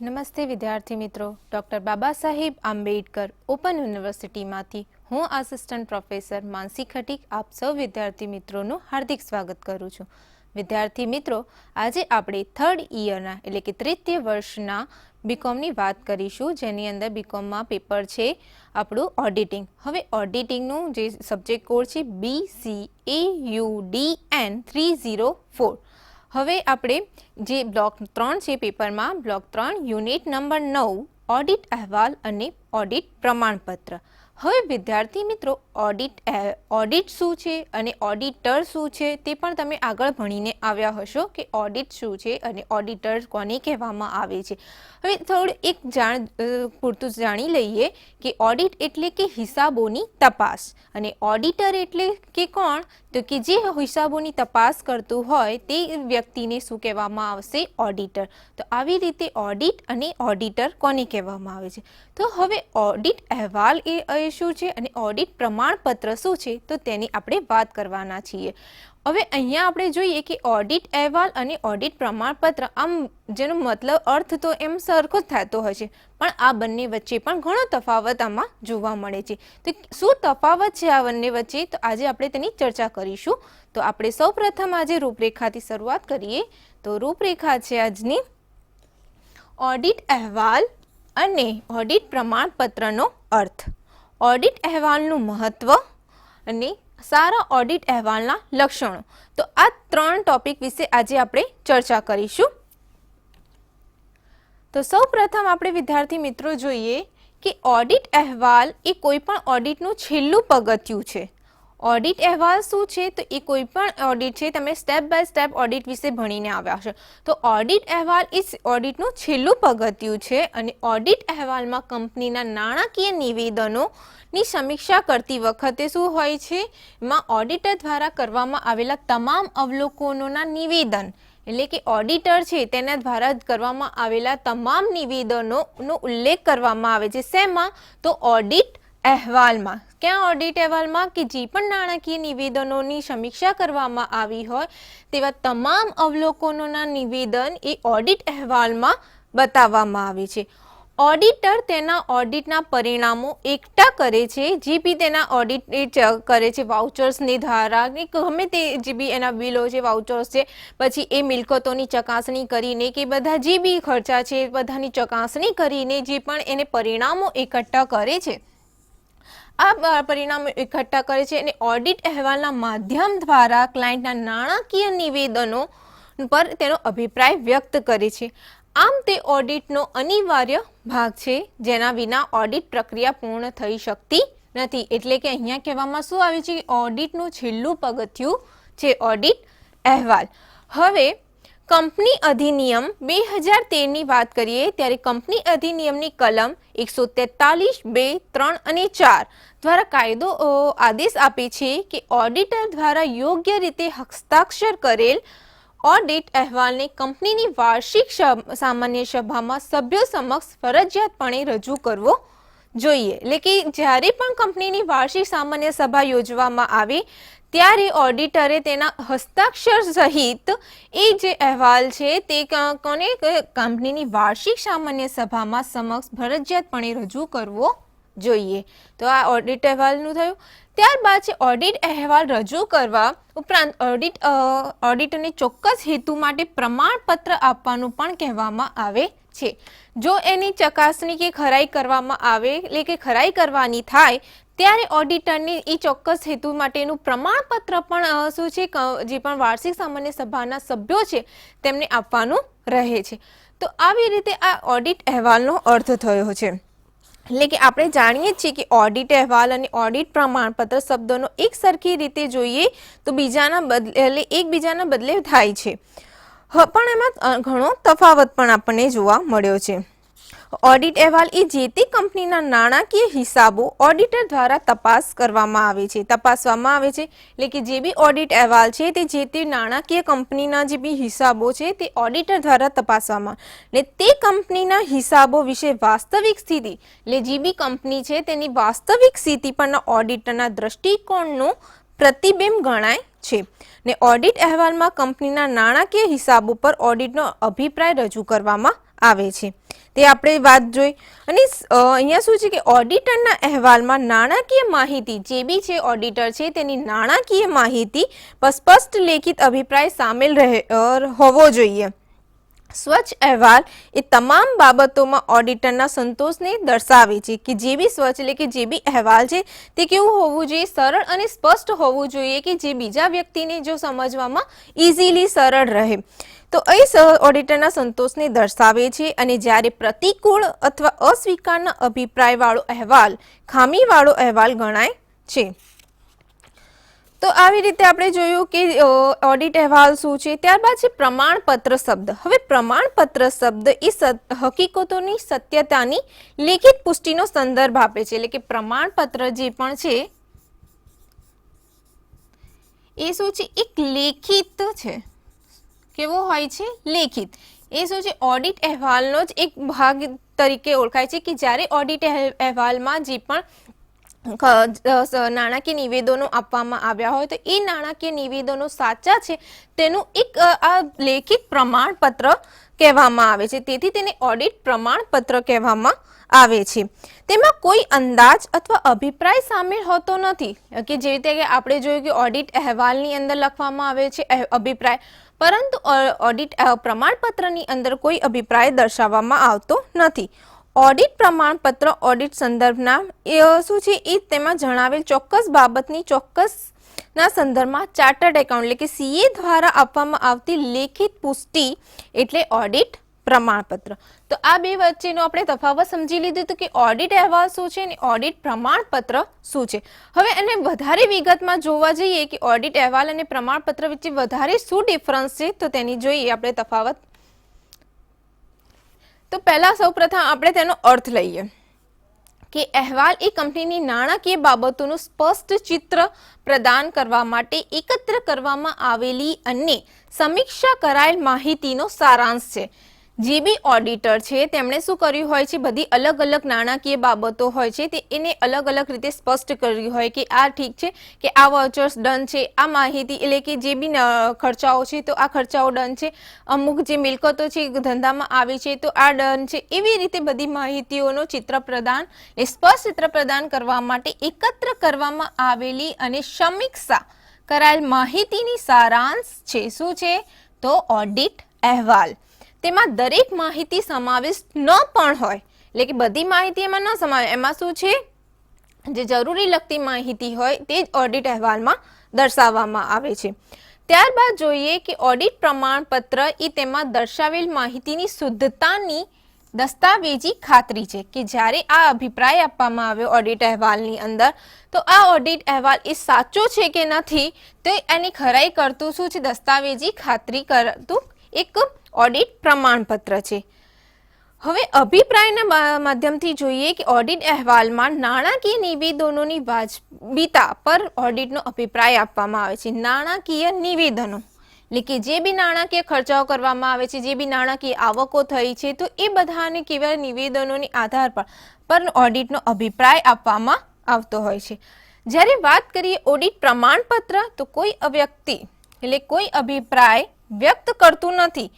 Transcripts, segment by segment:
નમસ્તે વિદ્યાર્થી મિત્રો. ડૉક્ટર બાબા સાહેબ આંબેડકર ઓપન યુનિવર્સિટીમાંથી હું આસિસ્ટન્ટ પ્રોફેસર માનસી ખટીક આપ સૌ વિદ્યાર્થી મિત્રોનું હાર્દિક સ્વાગત કરું છું. વિદ્યાર્થી મિત્રો, આજે આપણે થર્ડ ઇયરના એટલે કે તૃતીય વર્ષના બીકોમની વાત કરીશું. જેની અંદર બીકોમમાં પેપર છે આપણું ઓડિટિંગ હવે ઓડિટિંગનું જે સબ્જેક્ટ કોડ છે B C A U D N three zero four હવે આપણે જે બ્લોક ત્રણ છે પેપરમાં, બ્લોક ત્રણ, યુનિટ નંબર નવ, ઓડિટ અહેવાલ અને ઓડિટ પ્રમાણપત્ર. હવે વિદ્યાર્થી મિત્રો ઓડિટ ઓડિટ શું છે અને ઓડિટર શું છે તે પણ તમે આગળ ભણીને આવ્યા હશો કે ઓડિટ શું છે અને ઓડિટર કોને કહેવામાં આવે છે. હવે થોડું એક જાણ પૂરતું જાણી લઈએ કે ઓડિટ એટલે કે હિસાબોની તપાસ અને ઓડિટર એટલે કે કોણ? તો કે જે હિસાબોની તપાસ કરતું હોય તે વ્યક્તિને શું કહેવામાં આવશે? ઓડિટર. તો આવી રીતે ઓડિટ અને ઓડિટર કોને કહેવામાં આવે છે? તો હવે ઓડિટ અહેવાલ એ શું છે અને ઓડિટ પ્રમાણપત્ર શું છે, તો તેની આપણે વાત કરવાના છીએ. હવે અહીંયા આપણે જોઈએ કે ઓડિટ અહેવાલ અને ઓડિટ પ્રમાણપત્ર આમ જેનો મતલબ અર્થ તો એમ સરખો જ થતો છે, પણ આ બંને વચ્ચે પણ ઘણો તફાવત આમાં જોવા મળે છે. તો શું તફાવત છે આ બંને વચ્ચે? તો આજે આપણે તેની ચર્ચા કરીશું. તો આપણે સૌપ્રથમ આજે રૂપરેખાથી શરૂઆત કરીએ. તો રૂપરેખા છે આજની ઓડિટ અહેવાલ અને ઓડિટ પ્રમાણપત્રનો અર્થ. ઓડિટ અહેવાલનું મહત્વ અને સારા ઓડિટ અહેવાલના લક્ષણો. તો આ ત્રણ ટોપિક વિશે આજે આપણે ચર્ચા કરીશું. તો સૌ પ્રથમ આપણે વિદ્યાર્થી મિત્રો જોઈએ કે ઓડિટ અહેવાલ એ કોઈ પણ ઓડિટનું છેલ્લું પગથિયું છે. ઓડિટ અહેવાલ શું છે? તો એ કોઈ પણ ઓડિટ છે, તમે સ્ટેપ બાય સ્ટેપ ઓડિટ વિશે ભણીને આવ્યા છો તો ઓડિટ અહેવાલ એ ઓડિટનું છેલ્લું પગથિયું છે અને ઓડિટ અહેવાલમાં કંપનીના નાણાકીય નિવેદનોની સમીક્ષા કરતી વખતે શું હોય છે? એમાં ઓડિટર દ્વારા કરવામાં આવેલા તમામ અવલોકનોના નિવેદન, એટલે કે ઓડિટર છે, તેના દ્વારા કરવામાં આવેલા તમામ નિવેદનોનો ઉલ્લેખ કરવામાં આવે છે. શેમાં? તો ઓડિટ અહેવાલમાં. ક્યાં ઓડિટ અહેવાલમાં કે જે પણ નાણાકીય નિવેદનોની સમીક્ષા કરવામાં આવી હોય તેવા તમામ અવલોકનોના નિવેદન એ ઓડિટ અહેવાલમાં બતાવવામાં આવે છે. ઓડિટર તેના ઓડિટના પરિણામો એકઠા કરે છે. જે બી તેના ઓડિટ કરે છે. વાઉચર્સની ધારા કે ગમે તે જે બી એના બિલો છે વાઉચર્સ છે, પછી એ મિલકતોની ચકાસણી કરીને કે બધા જે બી ખર્ચા છે, બધાની ચકાસણી કરીને જે પણ એને પરિણામો એકઠા કરે છે. આ પરિણામો એકઠા કરે છે અને ઓડિટ અહેવાલના માધ્યમ દ્વારા ક્લાયન્ટના નાણાકીય નિવેદનો પર તેનો અભિપ્રાય વ્યક્ત કરે છે. આમ તે ઓડિટનો અનિવાર્ય ભાગ છે, જેના વિના ઓડિટ પ્રક્રિયા પૂર્ણ થઈ શકતી નથી. એટલે કે અહીંયા કહેવામાં શું આવે છે ઓડિટનું છેલ્લું પગથિયું છે ઓડિટ અહેવાલ. હવે કંપની અધિનિયમ બે હજાર તેરની વાત કરીએ ત્યારે કંપની અધિનિયમની કલમ એકસો તેતાલીસ બે, ત્રણ અને ચાર દ્વારા કાયદો આદેશ આપે છે કે ઓડિટર દ્વારા યોગ્ય રીતે હસ્તાક્ષર કરેલ ઓડિટ અહેવાલને કંપનીની વાર્ષિક સામાન્ય સભામાં સભ્યો સમક્ષ ફરજિયાતપણે રજૂ કરવો જોઈએ. એટલે કે જ્યારે પણ કંપનીની વાર્ષિક સામાન્ય સભા યોજવામાં આવે ત્યારે ઓડિટરે તેના હસ્તાક્ષર સહિત એ જે અહેવાલ છે તે કોને કંપનીની વાર્ષિક સામાન્ય સભામાં સમક્ષ ફરજિયાતપણે રજૂ કરવો જોઈએ. તો આ ઓડિટ અહેવાલનું થયું. ત્યારબાદ છે ઓડિટ અહેવાલ રજૂ કરવા ઉપરાંત ઓડિટ ઓડિટને ચોક્કસ હેતુ માટે પ્રમાણપત્ર આપવાનું પણ કહેવામાં આવે છે. જો એની ચકાસણી કે ખરાઈ કરવામાં આવે એટલે કે ખરાઈ કરવાની થાય ત્યારે ઓડિટરની એ ચોક્કસ હેતુ માટેનું પ્રમાણપત્ર પણ શું છે જે પણ વાર્ષિક સામાન્ય સભાના સભ્યો છે, તેમને આપવાનું રહે છે. તો આવી રીતે આ ઓડિટ અહેવાલનો અર્થ થયો છે. એટલે કે આપણે જાણીએ છીએ કે ઓડિટ અહેવાલ અને ઓડિટ પ્રમાણપત્ર શબ્દોનો એક સરખી રીતે જોઈએ તો બીજાના બદલે, એટલે એકબીજાના બદલે થાય છે. પણ એમાં ઘણો તફાવત પણ આપણને જોવા મળ્યો છે. ઓડિટ અહેવાલ એ જે તે કંપનીના નાણાકીય હિસાબો ઓડિટર દ્વારા તપાસ કરવામાં આવે છે. તપાસવામાં આવે છે એટલે કે જે બી ઓડિટ અહેવાલ છે તે જે તે નાણાકીય કંપનીના જે બી હિસાબો છે તે ઓડિટર દ્વારા તપાસવામાં. ને તે કંપનીના હિસાબો વિશે વાસ્તવિક સ્થિતિ, એટલે જે બી કંપની છે તેની વાસ્તવિક સ્થિતિ પરના ઓડિટરના દ્રષ્ટિકોણનું પ્રતિબિંબ ગણાય છે. ને ઓડિટ અહેવાલમાં કંપનીના નાણાકીય હિસાબો પર ઓડિટનો અભિપ્રાય રજૂ કરવામાં આવે છે. તે આપણે વાત જોઈ. અને અહીંયા શું છે કે ઓડિટરના અહેવાલમાં નાણાકીય માહિતી જે બી છે ઓડિટર છે, તેની નાણાકીય માહિતી સ્પષ્ટ લેખિત અભિપ્રાય સામેલ રહે હોવો જોઈએ. સ્વચ્છ અહેવાલ એ તમામ બાબતોમાં ઓડિટરના સંતોષને દર્શાવે છે કે જે બી સ્વચ્છ એટલે કે જે બી અહેવાલ છે તે કેવું હોવું જોઈએ? સરળ અને સ્પષ્ટ હોવું જોઈએ કે જે બીજા વ્યક્તિને જો સમજવામાં ઇઝીલી સરળ રહે. તો એ ઓડિટરના સંતોષને દર્શાવે છે અને જ્યારે પ્રતિકૂળ અથવા અસ્વીકારના અભિપ્રાયવાળો અહેવાલ, ખામીવાળો અહેવાલ ગણાય છે. તો આવી રીતે આપણે જોયું કે અ, ઓડિટ અહેવાલ શું છે? ત્યારબાદ છે પ્રમાણપત્ર શબ્દ. હવે પ્રમાણપત્ર શબ્દ એ સત- હકીકતોની સત્યતાની લેખિત પુષ્ટિનો સંદર્ભ આપે છે. એટલે કે પ્રમાણપત્ર જે પણ છે એ શું છે? એક લેખિત છે. કેવો હોય છે? લેખિત. એ શું છે? ઓડિટ અહેવાલનો જ એક ભાગ તરીકે ઓળખાય છે કે જ્યારે ઓડિટ અહે- અહેવાલમાં જે પણ ખ- અ, સ- નાણાકીય નિવેદનો આપવામાં આવ્યા હોય તો એ નાણાકીય નિવેદનો સાચા છે તેનું એક આ લેખિત પ્રમાણપત્ર કહેવામાં આવે છે. તેથી તેને ઓડિટ પ્રમાણપત્ર કહેવામાં આવે છે. તેમાં કોઈ અંદાજ અથવા અભિપ્રાય સામેલ હોતો નથી. કે જે રીતે આપણે જોયું કે ઓડિટ અહેવાલની અંદર લખવામાં આવે છે અભિપ્રાય. પરંતુ ઓડિટ પ્રમાણપત્રની અંદર કોઈ અભિપ્રાય દર્શાવવામાં આવતો નથી. ઓડિટ પ્રમાણપત્ર ઓડિટ સંદર્ભના, એ શું છે? એ તેમાં જણાવેલ ચોક્કસ બાબતની ચોક્કસના સંદર્ભમાં ચાર્ટર્ડ એકાઉન્ટ એટલે કે સીએ દ્વારા આપવામાં આવતી લેખિત પુષ્ટિ એટલે ઓડિટ પ્રમાણપત્ર. તો આ બે વચ્ચેનો આપણે તફાવત સમજી લીધું હતું કે ઓડિટ અહેવાલ શું છે અને ઓડિટ પ્રમાણપત્ર શું છે? હવે એને વધારે વિગતમાં જોવા જઈએ કે ઓડિટ અહેવાલ અને પ્રમાણપત્ર વચ્ચે વધારે શું ડિફરન્સ છે તો તેની જોઈએ આપણે તફાવત તો પહેલા સૌપ્રથમ આપણે તેનો અર્થ લઈએ કે અહેવાલ એ કંપનીની નાણાકીય બાબતોનું સ્પષ્ટ ચિત્ર પ્રદાન કરવા માટે એકત્ર કરવામાં આવેલી અને સમીક્ષા કરાયેલ માહિતીનો સારાંશ છે. જે બી ઓડિટર છે, તેમણે શું કર્યું હોય છે, બધી અલગ અલગ નાણાકીય બાબતો હોય છે, તે એને અલગ અલગ રીતે સ્પષ્ટ કર્યું હોય કે આ ઠીક છે, કે આ વાઉચર્સ ડન છે, આ માહિતી એટલે કે જે બી ખર્ચાઓ છે, તો આ ખર્ચાઓ ડન છે. અમુક જે મિલકતો છે ધંધામાં આવી છે, તો આ ડન છે. એવી રીતે બધી માહિતીઓનો ચિત્ર પ્રદાન એ સ્પષ્ટ ચિત્ર પ્રદાન કરવા માટે એકત્ર કરવામાં આવેલી અને સમીક્ષા કરાયેલ માહિતીની સારાંશ છે. શું છે? તો ઓડિટ અહેવાલ. તેમાં દરેક માહિતી સમાવિષ્ટ ન પણ હોય. એટલે કે બધી માહિતી એમાં ન સમાવે. એમાં શું છે? જે જરૂરી લગતી માહિતી હોય તે જ ઓડિટ અહેવાલમાં દર્શાવવામાં આવે છે. ત્યારબાદ જોઈએ કે ઓડિટ પ્રમાણપત્ર એ તેમાં દર્શાવેલ માહિતીની શુદ્ધતાની દસ્તાવેજી ખાતરી છે કે જ્યારે આ અભિપ્રાય આપવામાં આવ્યો ઓડિટ અહેવાલની અંદર, તો આ ઓડિટ અહેવાલ એ સાચો છે કે નથી? તો એની ખરાઈ કરતું શું છે? દસ્તાવેજી ખાતરી કરતું એક ઓડિટ પ્રમાણપત્ર છે. હવે અભિપ્રાયના માધ્યમથી જોઈએ કે ઓડિટ અહેવાલમાં નાણાકીય નિવેદનોની વાજબીતા પર ઓડિટનો અભિપ્રાય આપવામાં આવે છે. નાણાકીય નિવેદનો, એટલે કે જે બી નાણાકીય ખર્ચાઓ કરવામાં આવે છે, જે બી નાણાકીય આવકો થઈ છે, તો એ બધાને કેવા નિવેદનોની આધાર પર પર ઓડિટનો અભિપ્રાય આપવામાં આવતો હોય છે. જ્યારે વાત કરીએ ઓડિટ પ્રમાણપત્ર, તો કોઈ વ્યક્તિ, એટલે કોઈ અભિપ્રાય વ્યક્ત કરતું નથી.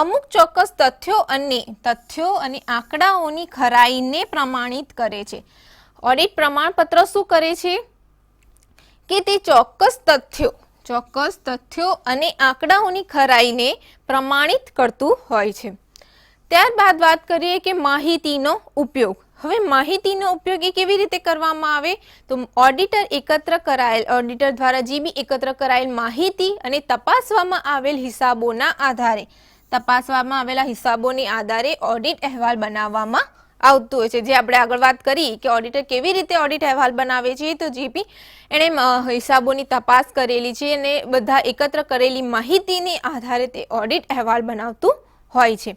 અમુક ચોક્કસ તથ્યો અને તથ્યો અને આંકડાઓની ખરાઈને પ્રમાણિત કરે છે. ઓડિટ પ્રમાણપત્ર શું કરે છે? કે તે ચોક્કસ તથ્યો ચોક્કસ તથ્યો અને આંકડાઓની ખરાઈને પ્રમાણિત કરતું હોય છે. ત્યારબાદ વાત કરીએ કે માહિતીનો ઉપયોગ. હવે માહિતીનો ઉપયોગ એ કેવી રીતે કરવામાં આવે? તો ઓડિટર એકત્ર કરાયેલ ઓડિટર દ્વારા જે બી એકત્ર કરાયેલ માહિતી અને તપાસવામાં આવેલ હિસાબોના આધારે. તપાસવામાં આવેલા હિસાબોની આધારે ઓડિટ અહેવાલ બનાવવામાં આવતું હોય છે. જે આપણે આગળ વાત કરી કે ઓડિટર કેવી રીતે ઓડિટ અહેવાલ બનાવે છે, તો જે બી એણે હિસાબોની તપાસ કરેલી છે અને બધા એકત્ર કરેલી માહિતીને આધારે તે ઓડિટ અહેવાલ બનાવતું હોય છે.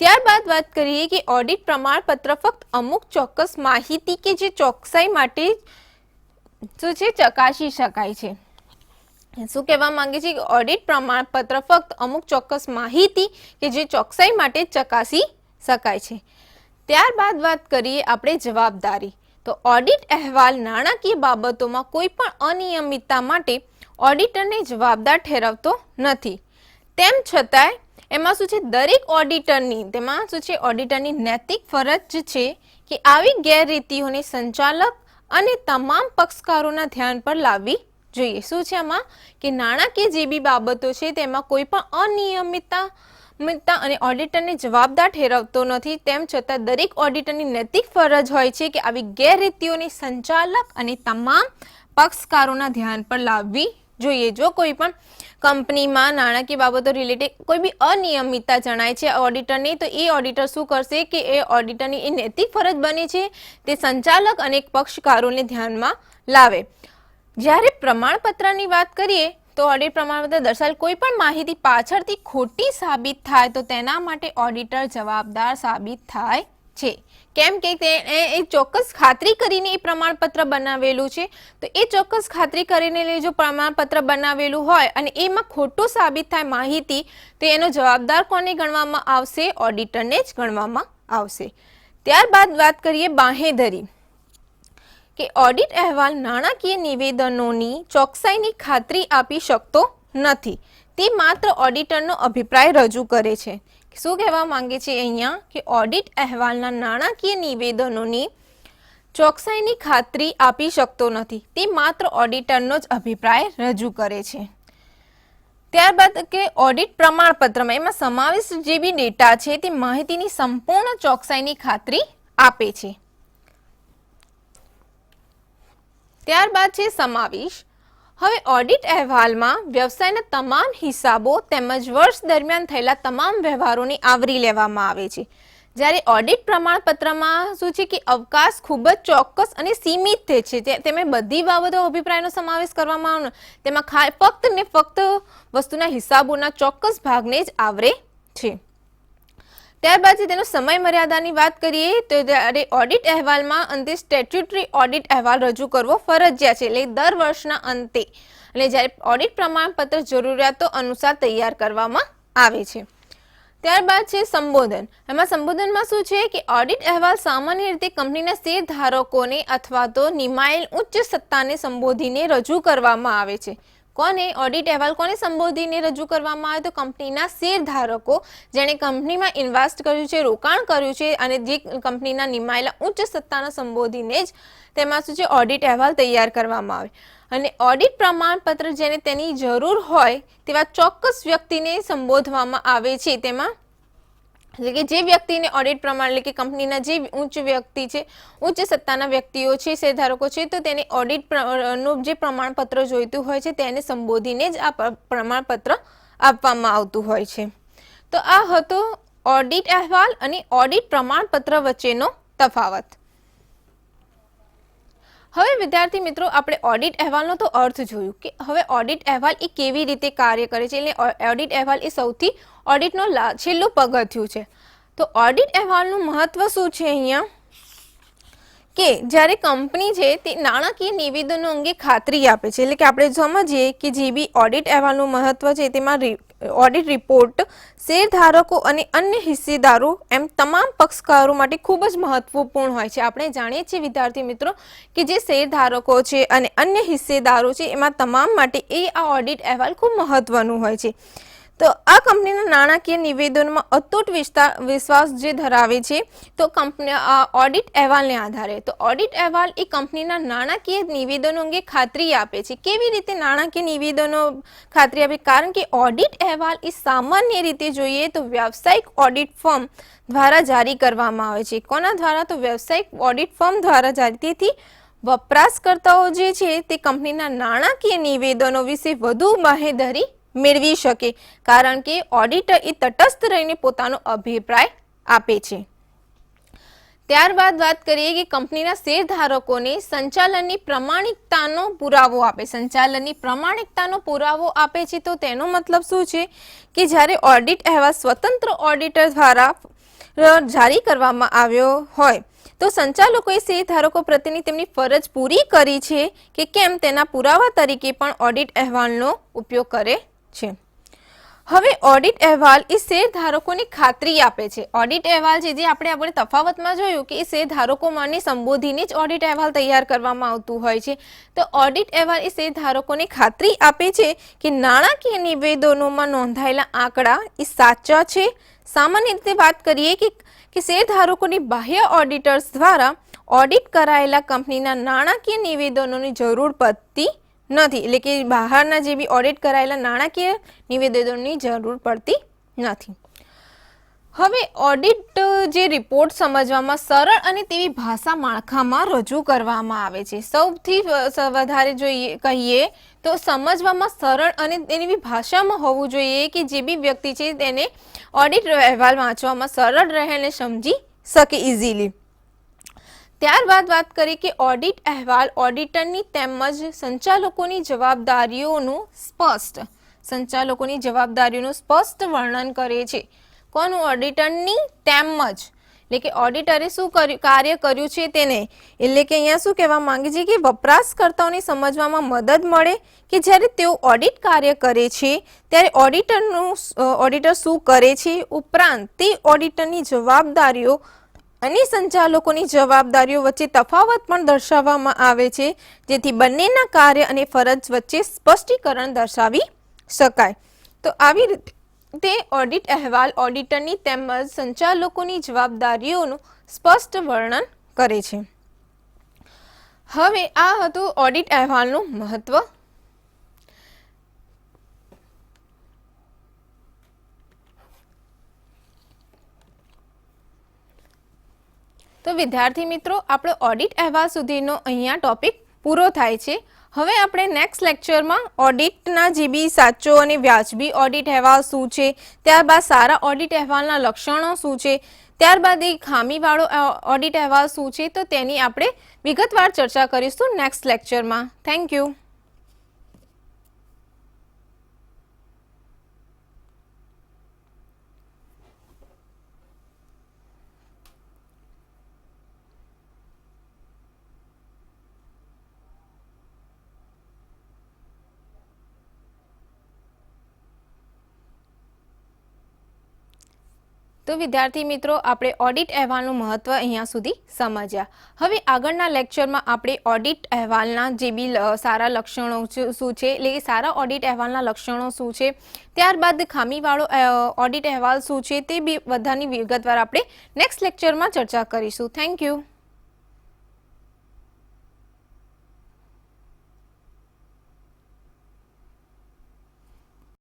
ત્યારબાદ વાત કરીએ કે ઓડિટ પ્રમાણપત્ર ફક્ત અમુક ચોક્કસ માહિતી કે જે ચોકસાઈ માટે શું છે ચકાસી શકાય છે. શું કહેવા માંગે છે? કે ઓડિટ પ્રમાણપત્ર ફક્ત અમુક ચોક્કસ માહિતી કે જે ચોકસાઈ માટે ચકાસી શકાય છે. ત્યારબાદ વાત કરીએ આપણે જવાબદારી. તો ઓડિટ અહેવાલ નાણાકીય બાબતોમાં કોઈ પણ અનિયમિતતા માટે ઓડિટરને જવાબદાર ઠેરવતો નથી. તેમ છતાંય, એમાં શું છે? દરેક ઓડિટરની તેમાં શું છે? ઓડિટરની નૈતિક ફરજ છે કે આવી ગેરરીતિઓને સંચાલક અને તમામ પક્ષકારોના ધ્યાન પર લાવવી જોઈએ. શું છે આમાં? કે નાણાકીય જે બી બાબતો છે તેમાં કોઈ પણ અનિયમિતતા, મિતતા અને ઓડિટરને જવાબદાર ઠેરવતો નથી. તેમ છતાં દરેક ઓડિટરની નૈતિક ફરજ હોય છે કે આવી ગેરરીતિઓની સંચાલક અને તમામ પક્ષકારોના ધ્યાન પર લાવવી જોઈએ. જો કોઈ પણ કંપનીમાં નાણાકીય બાબતો રિલેટેડ કોઈ બી અનિયમિતતા જણાય છે ઓડિટરની તો એ ઓડિટર શું કરશે કે એ ઓડિટરની એ નૈતિક ફરજ બને છે તે સંચાલક અને પક્ષકારોને ધ્યાનમાં લાવે. જ્યારે પ્રમાણપત્રની વાત કરીએ, તો ઓડિટ પ્રમાણપત્ર દર્શાવેલ કોઈ પણ માહિતી પાછળથી ખોટી સાબિત થાય, તો તેના માટે ઓડિટર જવાબદાર સાબિત થાય છે. કેમ કે તે એ ચોક્કસ ખાતરી કરીને એ પ્રમાણપત્ર બનાવેલું છે. તો એ ચોક્કસ ખાતરી કરીને જો પ્રમાણપત્ર બનાવેલું હોય અને એમાં ખોટું સાબિત થાય માહિતી, તો એનો જવાબદાર કોને ગણવામાં આવશે? ઓડિટરને જ ગણવામાં આવશે. ત્યારબાદ વાત કરીએ બાંહેધરી. કે ઓડિટ અહેવાલ નાણાકીય નિવેદનોની ચોકસાઈની ખાતરી આપી શકતો નથી. તે માત્ર ઓડિટરનો અભિપ્રાય રજૂ કરે છે. શું કહેવા માંગે છે અહીંયા? કે ઓડિટ અહેવાલના નાણાકીય નિવેદનોની ચોકસાઈની ખાતરી આપી શકતો નથી. તે માત્ર ઓડિટરનો જ અભિપ્રાય રજૂ કરે છે. ત્યારબાદ કે ઓડિટ પ્રમાણપત્રમાં એમાં સમાવિષ્ટ જે બી ડેટા છે તે માહિતીની સંપૂર્ણ ચોકસાઈની ખાતરી આપે છે. ત્યારબાદ છે સમાવેશ. હવે ઓડિટ અહેવાલમાં વ્યવસાયના તમામ હિસાબો તેમજ વર્ષ દરમિયાન થયેલા તમામ વ્યવહારોને આવરી લેવામાં આવે છે. જ્યારે ઓડિટ પ્રમાણપત્રમાં શું છે કે અવકાશ ખૂબ જ ચોક્કસ અને સીમિત છે. તેમાં બધી બાબતો અભિપ્રાયનો સમાવેશ કરવામાં આવ્યો તેમાં ફક્ત ને ફક્ત વસ્તુના હિસાબોના ચોક્કસ ભાગને જ આવરે છે. ત્યારબાદ તેનો સમય મર્યાદાની વાત કરીએ, તો ત્યારે ઓડિટ અહેવાલમાં અંતે સ્ટેચ્યુટરી ઓડિટ અહેવાલ રજૂ કરવો ફરજિયાત છે, એટલે દર વર્ષના અંતે. અને જ્યારે ઓડિટ પ્રમાણપત્ર જરૂરિયાતો અનુસાર તૈયાર કરવામાં આવે છે. ત્યારબાદ છે સંબોધન. એમાં સંબોધનમાં શું છે કે ઓડિટ અહેવાલ સામાન્ય રીતે કંપનીના શેરધારકોને અથવા તો નિમાયેલ ઉચ્ચ સત્તાને સંબોધીને રજૂ કરવામાં આવે છે. કોને ઓડિટ અહેવાલ કોને સંબોધીને રજૂ કરવામાં આવે તો કંપનીના શેરધારકો, જેણે કંપનીમાં ઇન્વેસ્ટ કર્યું છે, રોકાણ કર્યું છે અને જે કંપનીના નિમાયેલા ઉચ્ચ સત્તાને સંબોધીને જ તેમાં શું છે ઓડિટ અહેવાલ તૈયાર કરવામાં આવે. અને ઓડિટ પ્રમાણપત્ર જેને તેની જરૂર હોય તેવા ચોક્કસ વ્યક્તિને સંબોધવામાં આવે છે તેમાં એટલે કે જે વ્યક્તિને ઓડિટ પ્રમાણ, એટલે કે કંપનીના જે ઉચ્ચ વ્યક્તિ છે, ઉચ્ચ સત્તાના વ્યક્તિઓ છે, શેરધારકો છે, તો તેને ઓડિટનું જે પ્રમાણપત્ર જોઈતું હોય છે, તેને સંબોધીને જ આ પ્રમાણપત્ર આપવામાં આવતું હોય છે. તો આ હતો ઓડિટ અહેવાલ અને ઓડિટ પ્રમાણપત્ર વચ્ચેનો તફાવત. હવે વિદ્યાર્થી મિત્રો, આપણે ઓડિટ અહેવાલનો તો અર્થ જોયું કે હવે ઓડિટ અહેવાલ એ કેવી રીતે કાર્ય કરે છે, એટલે ઓડિટ અહેવાલ એ સૌથી ઓડિટનો છેલ્લું પગથિયું છે. તો ઓડિટ અહેવાલનું મહત્વ શું છે અહીંયા? કે જ્યારે કંપની છે તે નાણાકીય નિવેદનો અંગે ખાતરી આપે છે. એટલે કે આપણે સમજીએ કે જે બી ઓડિટ અહેવાલનું મહત્વ છે તેમાં ઓડિટ રિપોર્ટ શેરધારકો અને અન્ય હિસ્સેદારો એમ તમામ પક્ષકારો માટે ખૂબ જ મહત્વપૂર્ણ હોય છે. આપણે જાણીએ છીએ વિદ્યાર્થી મિત્રો કે જે શેરધારકો છે અને અન્ય હિસ્સેદારો છે એમાં તમામ માટે એ આ ઓડિટ અહેવાલ ખૂબ મહત્વનું હોય છે. તો આ કંપનીના નાણાકીય નિવેદનમાં અતૂટ વિશ્વાસ જે ધરાવે છે, તો કંપની ઓડિટ અહેવાલને આધારે. તો ઓડિટ અહેવાલ એ કંપનીના નાણાકીય નિવેદનો અંગે ખાતરી આપે છે. કેવી રીતે નાણાકીય નિવેદનો ખાતરી આપે? કારણ કે ઓડિટ અહેવાલ એ સામાન્ય રીતે જોઈએ તો વ્યાવસાયિક ઓડિટ ફર્મ દ્વારા જારી કરવામાં આવે છે. કોના દ્વારા? તો વ્યાવસાયિક ઓડિટ ફર્મ દ્વારા જારી. તેથી વપરાશકર્તાઓ જે છે તે કંપનીના નાણાકીય નિવેદનો વિશે વધુ બાહેધરી મેળવી શકે, કારણ કે ઓડિટર એ તટસ્થ રહીને પોતાનો અભિપ્રાય આપે છે. ત્યારબાદ વાત કરીએ કે કંપનીના શેરધારકોને સંચાલનની પ્રમાણિકતાનો પુરાવો આપે. સંચાલનની પ્રમાણિકતાનો પુરાવો આપે છે તો તેનો મતલબ શું છે? કે જ્યારે ઓડિટ અહેવાલ સ્વતંત્ર ઓડિટર દ્વારા જારી કરવામાં આવ્યો હોય, તો સંચાલકોએ શેરધારકો પ્રત્યેની તેમની ફરજ પૂરી કરી છે કે કેમ તેના પુરાવા તરીકે પણ ઓડિટ અહેવાલનો ઉપયોગ કરે છે. હવે ઓડિટ અહેવાલ એ શેરધારકોની ખાતરી આપે છે. ઓડિટ અહેવાલ છે જે આપણે આપણે તફાવતમાં જોયું કે એ શેર ધારકોમાંને સંબોધીને જ ઓડિટ અહેવાલ તૈયાર કરવામાં આવતું હોય છે. તો ઓડિટ અહેવાલ એ શેર ધારકોને ખાતરી આપે છે કે નાણાકીય નિવેદનોમાં નોંધાયેલા આંકડા એ સાચા છે. સામાન્ય રીતે વાત કરીએ કે કે શેર ધારકોની બાહ્ય ઓડિટર્સ દ્વારા ઓડિટ કરાયેલા કંપનીના નાણાકીય નિવેદનોની જરૂર પડતી નથી. એટલે કે બહારના જે બી ઓડિટ કરાયેલા નાણાકીય નિવેદનોની જરૂર પડતી નથી. હવે ઓડિટ જે રિપોર્ટ સમજવામાં સરળ અને તેવી ભાષા માળખામાં રજૂ કરવામાં આવે છે. સૌથી વધારે જોઈએ કહીએ તો સમજવામાં સરળ અને તેની ભાષામાં હોવું જોઈએ કે જે બી વ્યક્તિ છે તેને ઓડિટ અહેવાલ વાંચવામાં સરળ રહે અને સમજી શકે ઇઝીલી ત્યારબાદ વાત કરીએ કે ઓડિટ અહેવાલ ઓડિટરની તેમજ સંચાલકોની જવાબદારીઓનું સ્પષ્ટ સંચાલકોની જવાબદારીઓનું સ્પષ્ટ વર્ણન કરે છે. કોનું ઓડિટરની તેમજ એટલે કે ઓડિટરે શું કર્યું, કાર્ય કર્યું છે તેને? એટલે કે અહીંયા શું કહેવા માંગે છે કે વપરાશકર્તાઓને સમજવામાં મદદ મળે કે જ્યારે તેઓ ઓડિટ કાર્ય કરે છે, ત્યારે ઓડિટરનું ઓડિટર શું કરે છે? ઉપરાંત તે ઓડિટરની જવાબદારીઓ અને સંચાલકોની જવાબદારીઓ વચ્ચે તફાવત પણ દર્શાવવામાં આવે છે. જેથી બંનેના કાર્ય અને ફરજ વચ્ચે સ્પષ્ટીકરણ દર્શાવી શકાય. તો આવી રીતે ઓડિટ અહેવાલ ઓડિટરની તેમજ સંચાલકોની જવાબદારીઓનું સ્પષ્ટ વર્ણન કરે છે. હવે આ હતું ઓડિટ અહેવાલનું મહત્વ. તો વિદ્યાર્થી મિત્રો, આપણો ઓડિટ અહેવાલ સુધીનો અહીંયા ટોપિક પૂરો થાય છે. હવે આપણે નેક્સ્ટ લેક્ચરમાં ઓડિટના જે બી સાચો અને વ્યાજબી ઓડિટ અહેવાલ શું છે, ત્યારબાદ સારા ઓડિટ અહેવાલના લક્ષણો શું છે, ત્યારબાદ એ ખામીવાળો ઓડિટ અહેવાલ શું છે, તો તેની આપણે વિગતવાર ચર્ચા કરીશું નેક્સ્ટ લેક્ચરમાં થેન્ક યુ તો વિદ્યાર્થી મિત્રો, આપણે ઓડિટ અહેવાલનું મહત્વ અહીંયા સુધી સમજ્યા. હવે આગળના લેક્ચરમાં આપણે ઓડિટ અહેવાલના જે બી સારા લક્ષણો શું છે, એટલે સારા ઓડિટ અહેવાલના લક્ષણો શું છે, ત્યારબાદ ખામીવાળો ઓડિટ અહેવાલ શું છે, તે બી બધાની વિગતવાર આપણે નેક્સ્ટ લેક્ચરમાં ચર્ચા કરીશું. Thank you